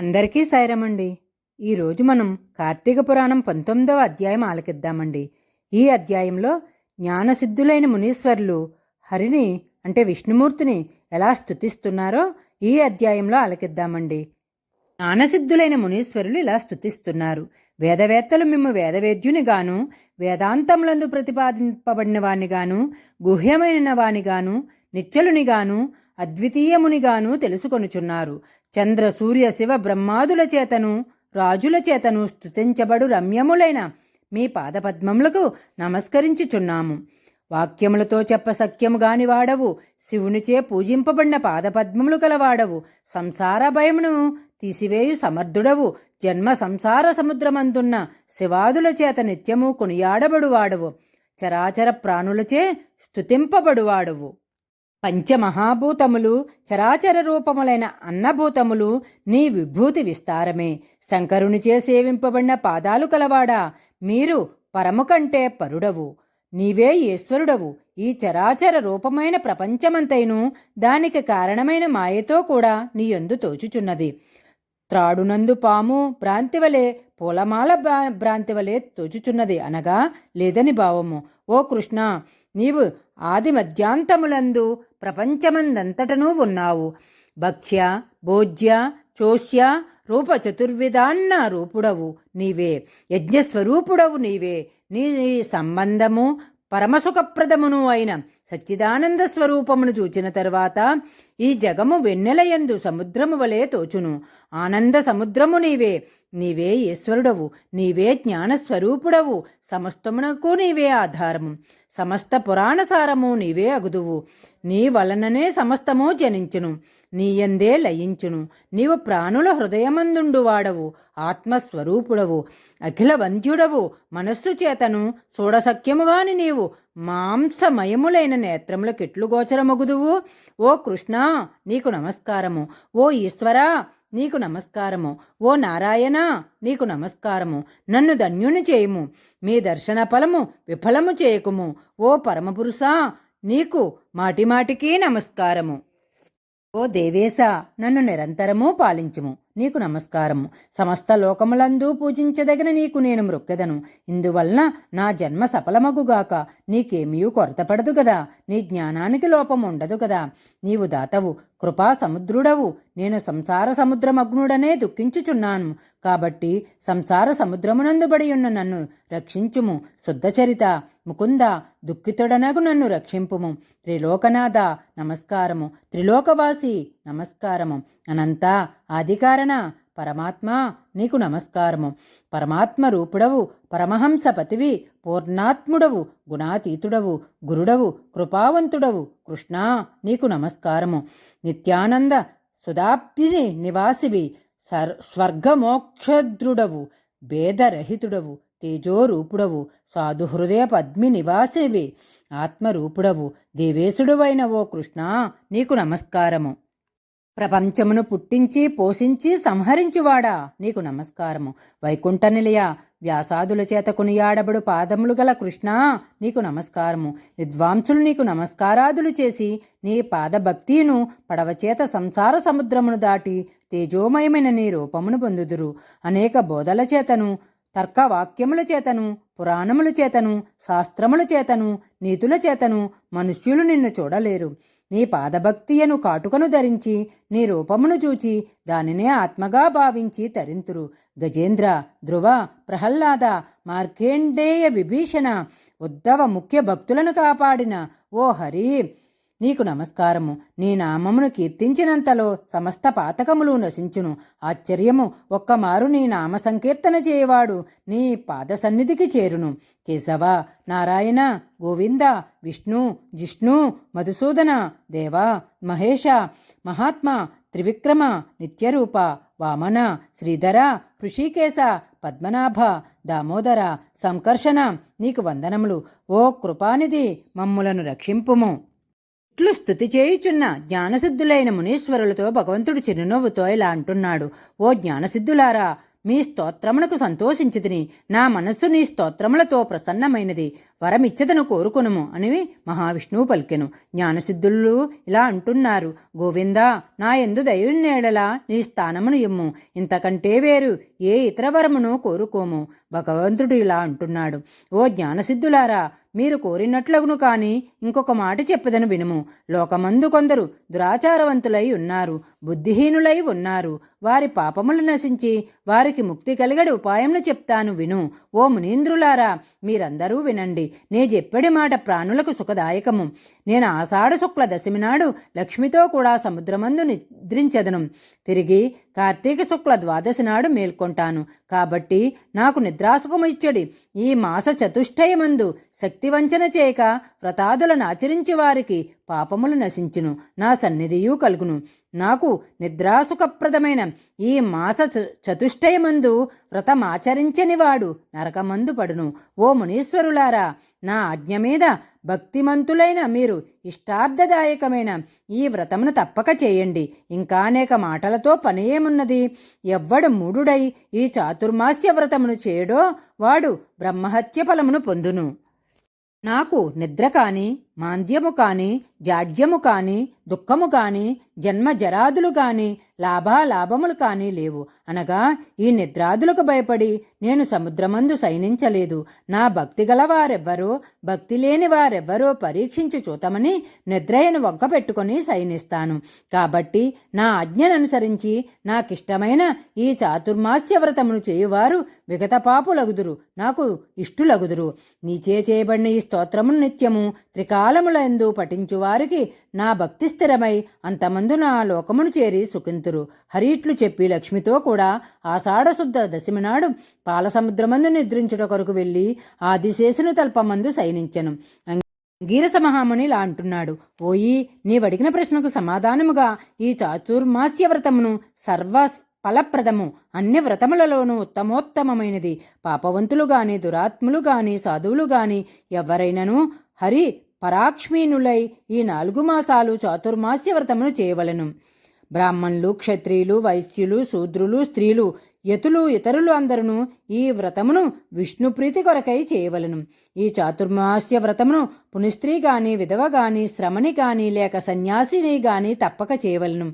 అందరికీ సైరమండి. ఈరోజు మనం కార్తీక పురాణం పంతొమ్మిదవ అధ్యాయం ఆలకిద్దామండి. ఈ అధ్యాయంలో జ్ఞానసిద్ధులైన మునీశ్వరులు హరిని అంటే విష్ణుమూర్తిని ఎలా స్థుతిస్తున్నారో ఈ అధ్యాయంలో ఆలకిద్దామండి. జ్ఞానసిద్ధులైన మునీశ్వరులు ఇలా స్థుతిస్తున్నారు వేదవేత్తలు మిమ్ము వేదవేద్యుని గాను వేదాంతములందు ప్రతిపాదింపబడిన వానిగాను గుహ్యమైన వానిగాను గాను అద్వితీయముని గాను తెలుసుకొనుచున్నారు. చంద్ర సూర్య శివ బ్రహ్మాదుల చేతను రాజుల చేతను స్తుతించబడు రమ్యములైన మీ పాదపద్మములకు నమస్కరించుచున్నాము. వాక్యములతో చెప్ప సఖ్యము గాని వాడవు శివునిచే పూజింపబడిన పాదపద్మములు కలవాడవు సంసార భయమును తీసివేయు సమర్థుడవు జన్మ సంసార సముద్రమందున్న శివాదుల చేత నిత్యము కొనియాడబడువాడవు చరాచర ప్రాణులచే స్తుతింపబడువాడవు. పంచమహాభూతములు చరాచర రూపములైన అన్నభూతములు నీ విభూతి విస్తారమే. శంకరునిచే సేవింపబడిన పాదాలు కలవాడా? మీరు పరము కంటే పరుడవు. నీవే ఈశ్వరుడవు. ఈ చరాచర రూపమైన ప్రపంచమంతైను దానికి కారణమైన మాయతో కూడా నీ యందు తోచుచున్నది. త్రాడునందు పాము భ్రాంతివలే పూలమాల భ్రాంతివలే తోచుచున్నది అనగా లేదని భావము. ఓ కృష్ణ నీవు ఆది మధ్యాంతములందు ప్రపంచమందంతటనూ ఉన్నావు. భక్ష్య భోజ్య చోష్య రూపచతుర్విధాన్న రూపుడవు నీవే. యజ్ఞస్వరూపుడవు నీవే. నీ సంబంధము పరమసుఖప్రదమును అయిన సచ్చిదానంద స్వరూపమును చూచిన తరువాత ఈ జగము వెన్నెలయందు సముద్రము వలె తోచును. ఆనంద సముద్రము నీవే. నీవే ఈశ్వరుడవు నీవే జ్ఞానస్వరూపుడవు సమస్తమునకు నీవే ఆధారము. సమస్త పురాణసారము నీవే అగుదువు. నీ వలననే సమస్తము జనించును. నీయందే లయించును. నీవు ప్రాణుల హృదయమందుండు వాడవు ఆత్మస్వరూపుడవు అఖిల వంద్యుడవు మనస్సు చేతను చూడసఖ్యముగాని నీవు మాంసమయములైన నేత్రములకెట్లు గోచరమగుదువు ఓ కృష్ణ నీకు నమస్కారము. ఓ ఈశ్వరా నీకు నమస్కారము. ఓ నారాయణ నీకు నమస్కారము. నన్ను ధన్యుని చేయుము. మీ దర్శన ఫలము విఫలము చేయకుము. ఓ పరమపురుషా నీకు మాటిమాటికి నమస్కారము. ఓ దేవేశ నన్ను నిరంతరము పాలించుము. నీకు నమస్కారము. సమస్త లోకములందు పూజించదగిన నీకు నేను మృక్కెదను. ఇందువలన నా జన్మ సఫలమగుగాక నీకేమీ కొరతపడదు గదా. నీ జ్ఞానానికి లోపం ఉండదు కదా నీవు దాతవు కృపా సముద్రుడవు. నేను సంసార సముద్రమగ్నుడనే దుఃఖించుచున్నాను. కాబట్టి సంసార సముద్రమునందుబడి ఉన్న నన్ను రక్షించుము. శుద్ధచరిత. ముకుంద దుఃఖితుడనగు నన్ను రక్షింపుము. త్రిలోకనాథ నమస్కారము. త్రిలోకవాసి నమస్కారము. అనంత ఆదికారణ పరమాత్మ నీకు నమస్కారము. పరమాత్మ రూపుడవు పరమహంస పతివి పూర్ణాత్ముడవు గుణాతీతుడవు గురుడవు కృపావంతుడవు కృష్ణా నీకు నమస్కారము. నిత్యానంద సుదాప్తిని నివాసివి సర్ స్వర్గమోక్షద్రుడవు భేదరహితుడవు తేజోరూపుడవు సాధుహృదయ పద్మి నివాసివి ఆత్మరూపుడవు దేవేశుడువైన ఓ కృష్ణ నీకు నమస్కారము. ప్రపంచమును పుట్టించి పోషించి సంహరించువాడా నీకు నమస్కారము. వైకుంఠ నిలయ వ్యాసాదుల చేత కొనియాడబడు పాదములు గల కృష్ణ నీకు నమస్కారము. విద్వాంసులు నీకు నమస్కారాదులు చేసి నీ పాదభక్తిను పడవచేత సంసార సముద్రమును దాటి తేజోమయమైన నీ రూపమును పొందుదురు. అనేక బోధల చేతను తర్కవాక్యముల చేతను పురాణముల చేతను శాస్త్రముల చేతను నీతుల చేతను మనుష్యులు నిన్ను చూడలేరు. నీ పాదభక్తియను కాటుకను ధరించి నీ రూపమును చూచి దానినే ఆత్మగా భావించి తరింతురు. గజేంద్ర ధ్రువ ప్రహ్లాద మార్కేండేయ విభీషణ ఉద్ధవ ముఖ్య భక్తులను కాపాడిన ఓ హరి! నీకు నమస్కారము. నీ నామమును కీర్తించినంతలో సమస్త పాతకములు నశించును. ఆశ్చర్యము ఒక్కమారు నీ నామ సంకీర్తన చేయవాడు నీ పాద సన్నిధికి చేరును. కేశవ నారాయణ గోవింద విష్ణు జిష్ణు మధుసూదన దేవ మహేష మహాత్మ త్రివిక్రమ నిత్యరూప వామన శ్రీధర హృషికేశ పద్మనాభ దామోదర సంకర్షణ నీకు వందనములు. ఓ కృపానిధి మమ్ములను రక్షింపుము. ఇట్లు స్థుతి చేయుచున్న జ్ఞానసిద్ధులైన మునీశ్వరులతో భగవంతుడు చిరునవ్వుతో ఇలా అంటున్నాడు. ఓ జ్ఞానసిద్ధులారా మీ స్తోత్రమునకు సంతోషించితిని. నా మనస్సు నీ స్తోత్రములతో ప్రసన్నమైనది. వరమిచ్చదను కోరుకును అని మహావిష్ణువు పలికెను. జ్ఞానసిద్ధులు ఇలా అంటున్నారు. గోవిందా నా ఎందు దయుణ్ణేడలా నీ స్థానమును ఇమ్ము. ఇంతకంటే వేరు ఏ ఇతర వరమును కోరుకోము భగవంతుడు ఇలా అంటున్నాడు. ఓ జ్ఞానసిద్ధులారా మీరు కోరినట్లగును కాని ఇంకొక మాట చెప్పదను వినుము. లోకమందు కొందరు దురాచారవంతులై ఉన్నారు. బుద్ధిహీనులై ఉన్నారు. వారి పాపములు నశించి వారికి ముక్తి కలిగడి ఉపాయమును చెప్తాను విను. ఓ మునీంద్రులారా మీరందరూ వినండి. నే చెప్పడి మాట ప్రాణులకు సుఖదాయకము. నేను ఆషాఢ శుక్ల దశమి నాడు లక్ష్మితో కూడా సముద్రమందు నిద్రించదను. తిరిగి కార్తీక శుక్ల ద్వాదశి నాడు మేల్కొంటాను. కాబట్టి నాకు నిద్రాసుఖము ఇచ్చడి. ఈ మాస చతుష్టయమందు శక్తివంచన చేయక వ్రతాదులను ఆచరించి వారికి పాపములు నశించును. నా సన్నిధియు కలుగును. నాకు నిద్రాసుఖప్రదమైన ఈ మాస చ- చతుష్టయమందు వ్రతమాచరించనివాడు నరకమందు పడును. ఓ మునీశ్వరులారా నా ఆజ్ఞ మీద భక్తిమంతులైన మీరు ఇష్టార్థదాయకమైన ఈ వ్రతమును తప్పక చేయండి. ఇంకా అనేక మాటలతో పని ఏమున్నది? ఎవ్వడు మూడుడై ఈ చాతుర్మాస్య వ్రతమును చేయడో వాడు బ్రహ్మహత్య ఫలమును పొందును. నాకు నిద్ర కాని మాంద్యము కాని జాడ్యము కాని దుఃఖము కాని జన్మ జరాదులు కాని లాభాలాభములు కానీ లేవు. అనగా ఈ నిద్రాదులకు భయపడి నేను సముద్రమందు శయనించలేదు. నా భక్తి గలవారెవ్వరో భక్తి లేని వారెవ్వరో పరీక్షించి చూతమని నిద్రయను వంక పెట్టుకొని శయనిస్తాను. కాబట్టి నా ఆజ్ఞననుసరించి నాకిష్టమైన ఈ చాతుర్మాస్య వ్రతమును చేయువారు విగతపాపులగుదురు నాకు ఇష్టులగుదురు. నీచే చేయబడిన ఈ స్తోత్రమును నిత్యము త్రికాలములందు పఠించు వారికి నా భక్తి స్థిరమై అంతమందు నా లోకమును చేరి సుఖింతురు హరిట్లు చెప్పి లక్ష్మితో కూడా ఆషాఢశుద్ధ దశమి నాడు పాలసముద్రమందు నిద్రించుట కొరకు వెళ్ళి ఆదిశేషుని తల్పమందు శయనించెను. గీరస మహాముని ఇలా అంటున్నాడు. ఓయి నీవడిగిన ప్రశ్నకు సమాధానముగా ఈ చాతుర్మాస్య వ్రతమును సర్వ ఫలప్రదము అన్ని వ్రతములలోనూ ఉత్తమోత్తమమైనది. పాపవంతులు గాని దురాత్ములు గాని సాధువులు గాని ఎవరైనను హరి పరాక్ష్మీనులై ఈ నాలుగు మాసాలు చాతుర్మాస్య వ్రతమును చేయవలెను. బ్రాహ్మణులు క్షత్రియులు వైశ్యులు శూద్రులు స్త్రీలు యతులు ఇతరులు అందరును ఈ వ్రతమును విష్ణుప్రీతి కొరకై చేయవలెను. ఈ చాతుర్మాస్య వ్రతమును పునిస్త్రీ గాని విధవ గాని శ్రమని గాని లేక సన్యాసిని గాని తప్పక చేయవలెను.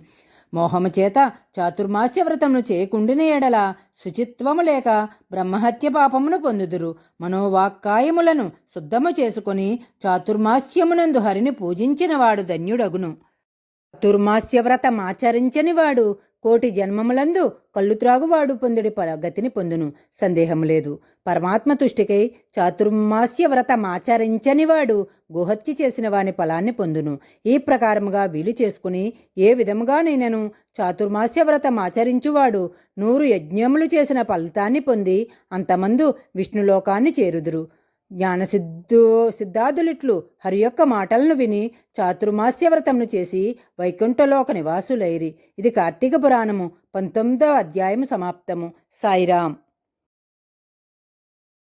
మోహము చేత చాతుర్మాస్య వ్రతమును చేయకుండిన ఎడల శుచిత్వము లేక బ్రహ్మహత్య పాపమును పొందుదురు. మనోవాక్కాయములను శుద్ధము చేసుకొని చాతుర్మాస్యమునందు హరిని పూజించినవాడు ధన్యుడగును. చాతుర్మాస్య వ్రతమాచరించని వాడు కోటి జన్మములందు కళ్ళు త్రాగువాడు పొందుడి గతిని పొందును సందేహం లేదు. పరమాత్మ తుష్టికై చాతుర్మాస్య వ్రతమాచరించని వాడు గుహత్య చేసిన వాని ఫలాన్ని పొందును. ఈ ప్రకారముగా వీలు చేసుకుని ఏ విధముగా నేను చాతుర్మాస్య వ్రతం ఆచరించువాడు నూరు యజ్ఞములు చేసిన ఫలితాన్ని పొంది అంతమందు విష్ణులోకాన్ని చేరుదురు. జ్ఞానసిద్ధు సిద్ధాదులిట్లు హరి యొక్క మాటలను విని చాతుర్మాస్యవ్రతమును చేసి వైకుంఠలోక నివాసులైరి. ఇది కార్తీక పురాణము పంతొమ్మిదవ అధ్యాయము సమాప్తము. సాయిరాం